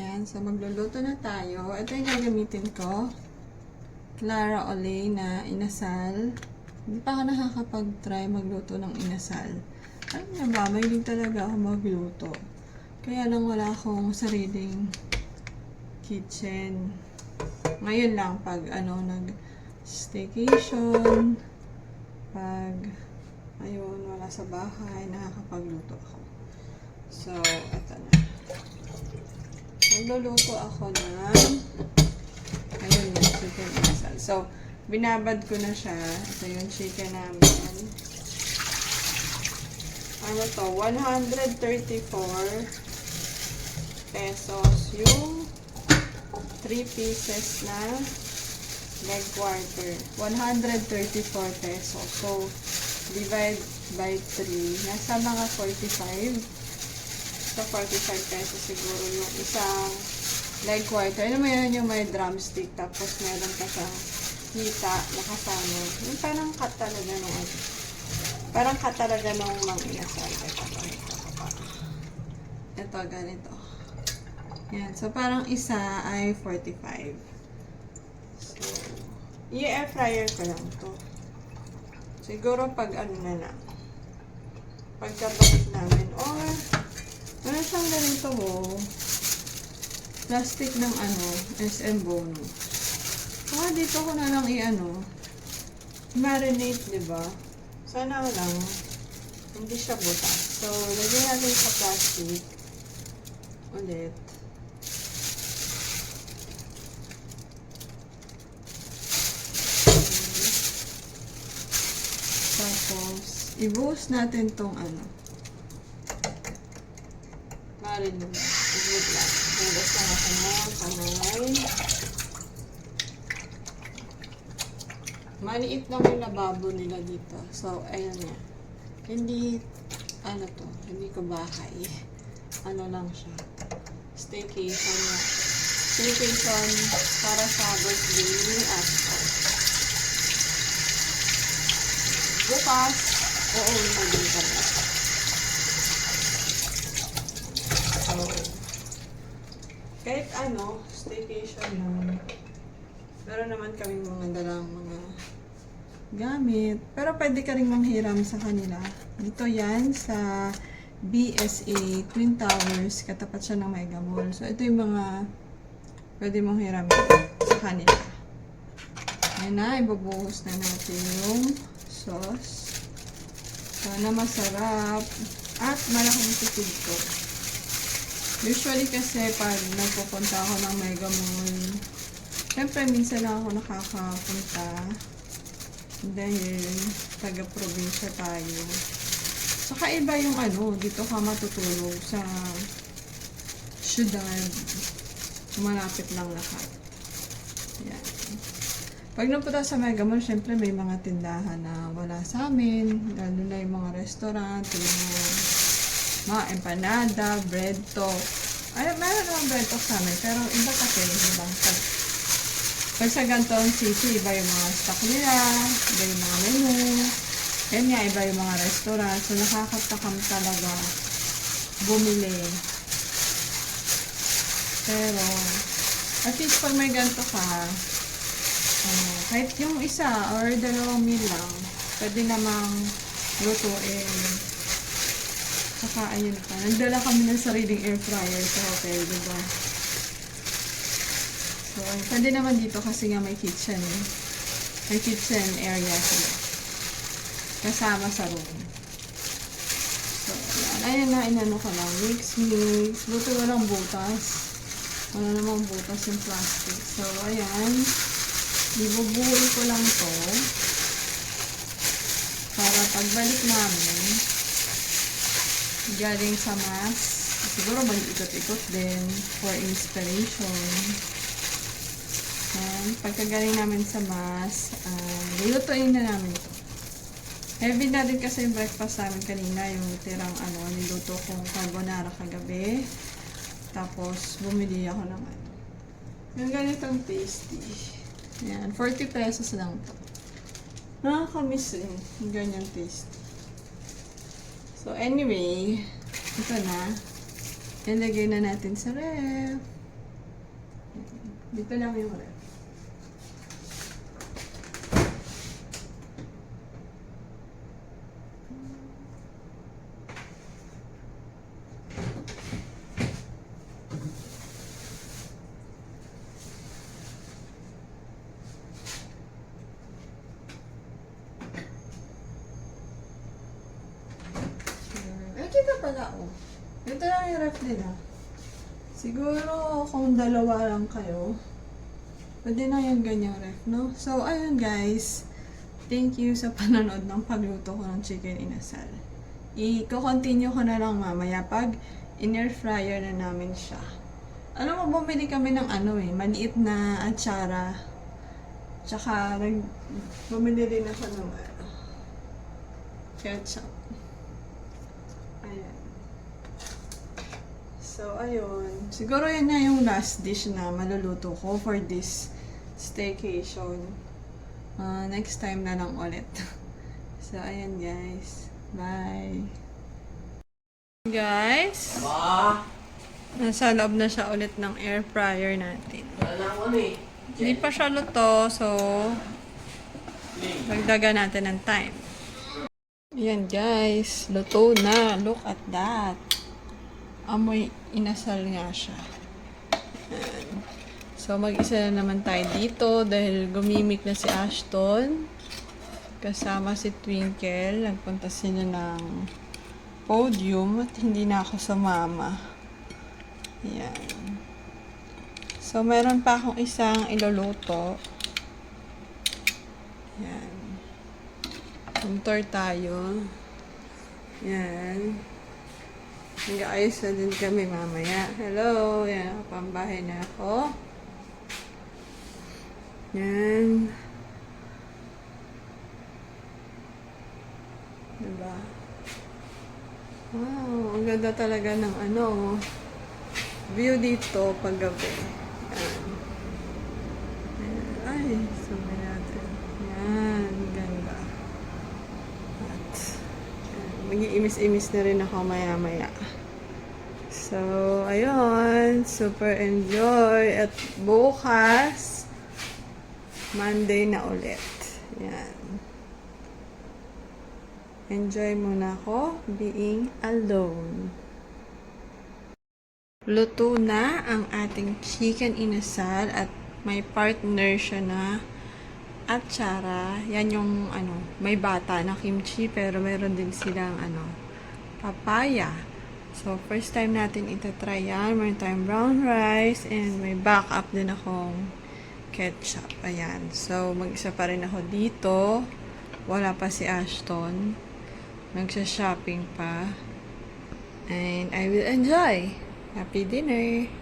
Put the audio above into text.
Ayan, so magluluto na tayo. Ito yung gagamitin ko. Clara Olay na inasal. Hindi pa ako nakakapag-try magluto ng inasal. Alam niyo ba, mahilig talaga ako magluto. Kaya lang wala akong sariling kitchen. Ngayon lang, pag ano, nag-staycation, pag ayun, wala sa bahay, nakakapagluto ako. So, eto na. Magluluto ako ng ayun yung chicken inasal. So, binabad ko na siya. Ito yung chicken namin. Ano to? 134 pesos yung 3 pieces na leg quarter. 134 pesos. So, divide by 3. Nasa mga 45 sa 45 pesos siguro yung isang leg quarter. Ano mo yun yung may drumstick tapos meron pa siyang hita na kasama. Yung parang cut talaga nung ano. Parang cut talaga nung mang inasal. Ito, ganito. Yan. So, parang isa ay 45. So, i-air fryer ko lang to. Siguro pag ano na na. Pagkabalik namin. Or, ano siyang ganito mo? Plastic ng ano, SM Bono. Ah, dito ko na lang i-ano. Marinate, di ba? Sana lang, hindi siya butas. So, lagyan natin sa plastic. Ulit. Tapos, i-boost natin tong ano. Marinate. I-boot lang. Hugas lang ako ng kamay. Maliit lang yung lababo nila dito. So, ayun niya. Hindi, ano to, hindi ko bahay. Ano lang siya. Staycation na. Staycation para sa birthday Astro. Bukas, uuwi na kami. So, kahit ano, staycation lang. Meron naman kaming mga dalang mga gamit. Pero pwede ka rin manghiram sa kanila. Dito yan sa BSA Twin Towers. Katapat siya ng Mega Mall. So, ito yung mga pwede mong hiram sa kanila. Ayan na, ibubuhos na natin yung sauce. Sana masarap. At malaking tipid. Usually kasi pag nagpupunta ako ng Mega Mall, syempre minsan lang ako nakakapunta dahil taga-probinsya tayo. Saka iba yung ano, dito ka matutulog sa syudad. Malapit lang lahat. Yan. Pag napunta sa Mega Mall, syempre may mga tindahan na wala sa amin. Lalo na yung mga restaurant, yung mga, mga empanada, bread talk. Ay, meron naman bread talk sa amin. Pero iba kasi, ba? Pag, pag sa Ganton City, iba yung mga stock nila, iba yung mga menu. Yan nga, iba yung mga restaurant. So, nakakatakam talaga bumili. Pero, at least pag may ganito ka, ano, kahit yung isa or dalawang meal lang, pwede namang lutuin. Saka, ayun pa. Nagdala kami ng sariling air fryer sa hotel, di ba? So, pwede naman dito kasi nga may kitchen. eh. May kitchen area sila. Kasama sa room. So, ayan. Ayan na, inano ko lang. Mix, mix. Buto walang butas. Wala namang butas yung plastic. So, ayan. Ibubuhol ko lang to. Para pagbalik namin, galing sa mas, siguro mag-ikot-ikot din for inspiration. Yan. Pagkagaling namin sa mas, uh, nilutuin na namin to. Heavy na din kasi yung breakfast namin kanina, yung tirang ano, niluto kong carbonara kagabi. Tapos, bumili ako ng ano. Yung ganitong tasty. Yan, 40 pesos lang to. Nakakamiss eh, yung ganyan tasty. So, anyway, ito na. Ilagay na natin sa ref. Dito lang yung ref. Kita pala, oh. Ito lang yung ref nila. Siguro, kung dalawa lang kayo, pwede na yung ganyang ref, no? So, ayun guys. Thank you sa panonood ng pagluto ko ng chicken inasal. I-continue ko na lang mamaya pag in-air fryer na namin siya. Alam mo, bumili kami ng ano eh, maliit na atsara. Tsaka, nag, bumili rin ako ng ano, ketchup. Ayan. So, ayun. Siguro yan na yung last dish na maluluto ko for this staycation. Ah, next time na lang ulit. So, ayan guys. Bye. Guys, Ba, nasa loob na siya ulit ng air fryer natin. wala na ako ano eh. Hindi pa siya luto, so dagdagan natin ng time. Ayan guys, luto na. Look at that. Amoy inasal nga siya. Ayan. So mag-isa na naman tayo dito dahil gumimik na si Ashton. Kasama si Twinkle. Nagpunta sila ng podium at hindi na ako sumama. Ayan. So, meron pa akong isang iluluto. Yan. Contour tayo. Yan. Nag-ayos na din kami mamaya. Hello! Yan. Pambahay na ako. Yan. Diba? Wow, ang ganda talaga ng ano, view dito pag gabi. Yan. Ay, in natin. Yan, ganda. At, yan, mag-iimis-imis na rin ako maya-maya. So, ayun, super enjoy. At bukas, Monday na ulit. Yan. Enjoy muna ako being alone. Luto na ang ating chicken inasal at may partner siya na atsara. Yan yung ano, may bata na kimchi pero meron din silang ano, papaya. So, first time natin itatry yan. Meron tayong brown rice and may backup din akong ketchup. Ayan. So, mag-isa pa rin ako dito. Wala pa si Ashton. Nagsha-shopping pa. And I will enjoy. Happy dinner!